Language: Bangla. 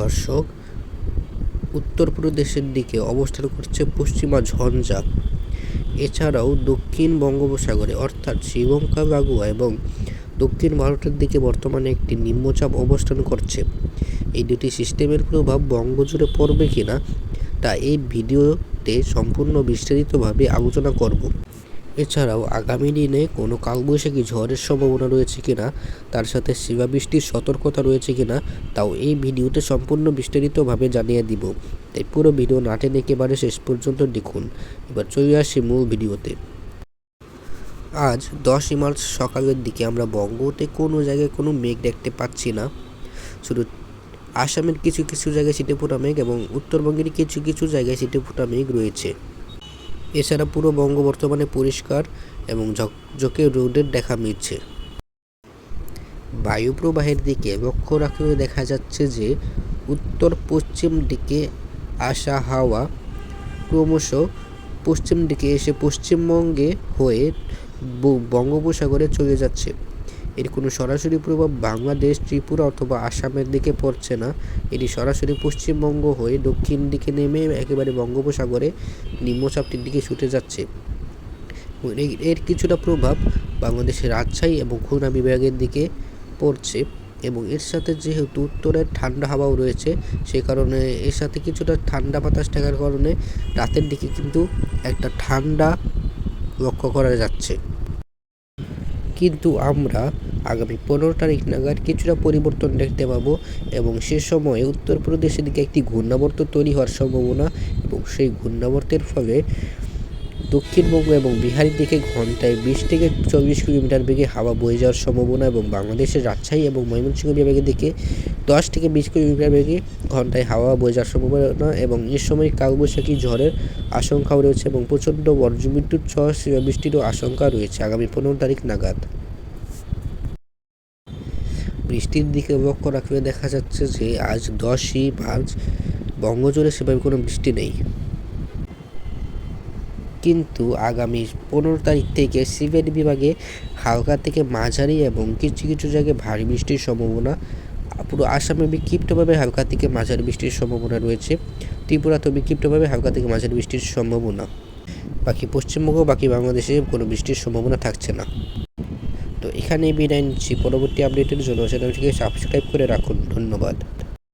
দর্শক, উত্তরপ্রদেশের দিকে অবস্থান করছে পশ্চিমা ঝঞ্ঝা। এছাড়াও দক্ষিণ বঙ্গোপসাগরে, অর্থাৎ শ্রীলঙ্কা, বাগুয়া এবং দক্ষিণ ভারতের দিকে বর্তমানে একটি নিম্নচাপ অবস্থান করছে। এই দুটি সিস্টেমের প্রভাব বঙ্গজুড়ে পড়বে কিনা, তা এই ভিডিওতে সম্পূর্ণ বিস্তারিতভাবে আলোচনা করব। এছাড়াও আগামী দিনে কোনো কালবৈশাখী ঝড়ের সম্ভাবনা রয়েছে কিনা, তার সাথে শিলাবৃষ্টির সতর্কতা রয়েছে কিনা, তাও এই ভিডিওতে সম্পূর্ণ বিস্তারিতভাবে জানিয়ে দিব। তাই পুরো ভিডিও না টেনে একেবারে শেষ পর্যন্ত দেখুন। এবার চলে আসি মূল ভিডিওতে। আজ দশই মার্চ সকালের দিকে আমরা বঙ্গতে কোনো জায়গায় কোনো মেঘ দেখতে পাচ্ছি না। শুধু আসামের কিছু কিছু জায়গায় ছিটে ফোটা মেঘ এবং উত্তরবঙ্গের কিছু কিছু জায়গায় ছিটে ফোটা মেঘ রয়েছে। এছাড়া পুরো বঙ্গ বর্তমানে পরিষ্কার এবং ঝকঝকে রোদের দেখা মিলছে। বায়ু প্রবাহের দিকে লক্ষ্য রাখলে দেখা যাচ্ছে যে উত্তর পশ্চিম দিকে আসা হাওয়া ক্রমশ পশ্চিম দিকে এসে পশ্চিমবঙ্গে হয়ে বঙ্গোপসাগরে চলে যাচ্ছে। এর কোনো সরাসরি প্রভাব বাংলাদেশ, ত্রিপুরা অথবা আসামের দিকে পড়ছে না। এটি সরাসরি পশ্চিমবঙ্গ হয়ে দক্ষিণ দিকে নেমে একেবারে বঙ্গোপসাগরে নিম্নচাপটির দিকে ছুটে যাচ্ছে। এর- কিছুটা প্রভাব বাংলাদেশের রাজশাহী এবং খুলনা বিভাগের দিকে পড়ছে। এবং এর সাথে যেহেতু উত্তরের ঠান্ডা হাওয়াও রয়েছে, সে কারণে এর সাথে কিছুটা ঠান্ডা বাতাস থাকার কারণে রাতের দিকে কিন্তু একটা ঠান্ডা লক্ষ্য করা যাচ্ছে। কিন্তু আমরা আগামী পনেরো তারিখ নাগাদ কিছুটা পরিবর্তন দেখতে পাবো এবং সে সময়ে উত্তরপ্রদেশের দিকে একটি ঘূর্ণাবর্ত তৈরি হওয়ার সম্ভাবনা এবং সেই ঘূর্ণাবর্তের ফলে দক্ষিণবঙ্গ এবং বিহারের দিকে ঘন্টায় বিশ থেকে চব্বিশ কিলোমিটার বেগে হাওয়া বয়ে যাওয়ার সম্ভাবনা এবং বাংলাদেশের রাজশাহী এবং ময়মনসিংহ বিভাগের দিকে দশ থেকে বিশ কিলোমিটার বেগে ঘন্টায় হাওয়া বয়ে যাওয়ার সম্ভাবনা এবং এর সময় কালবৈশাখী ঝড়ের আশঙ্কাও রয়েছে এবং প্রচণ্ড বজ্রবিদ্যুৎ সহ বৃষ্টিরও আশঙ্কা রয়েছে আগামী পনেরো তারিখ নাগাদ। বৃষ্টির দিকে লক্ষ্য রাখলে দেখা যাচ্ছে যে আজ দশই মার্চ বঙ্গজুড়ে সেভাবে কোনো বৃষ্টি নেই। কিন্তু আগামী পনেরো তারিখ থেকে সিলেট বিভাগে হালকা থেকে মাঝারি এবং কিছু কিছু জায়গায় ভারী বৃষ্টির সম্ভাবনা পুরো আসামে বিক্ষিপ্তভাবে হালকা থেকে মাঝারি বৃষ্টির সম্ভাবনা রয়েছে। ত্রিপুরাতেও বিক্ষিপ্তভাবে হালকা থেকে মাঝারি বৃষ্টির সম্ভাবনা। বাকি পশ্চিমবঙ্গ, বাকি বাংলাদেশে কোনো বৃষ্টির সম্ভাবনা থাকছে না। তো এখানেই বিদায় নিচ্ছি। পরবর্তী আপডেটের জন্য চ্যানেলটিকে সাবস্ক্রাইব করে রাখুন। ধন্যবাদ।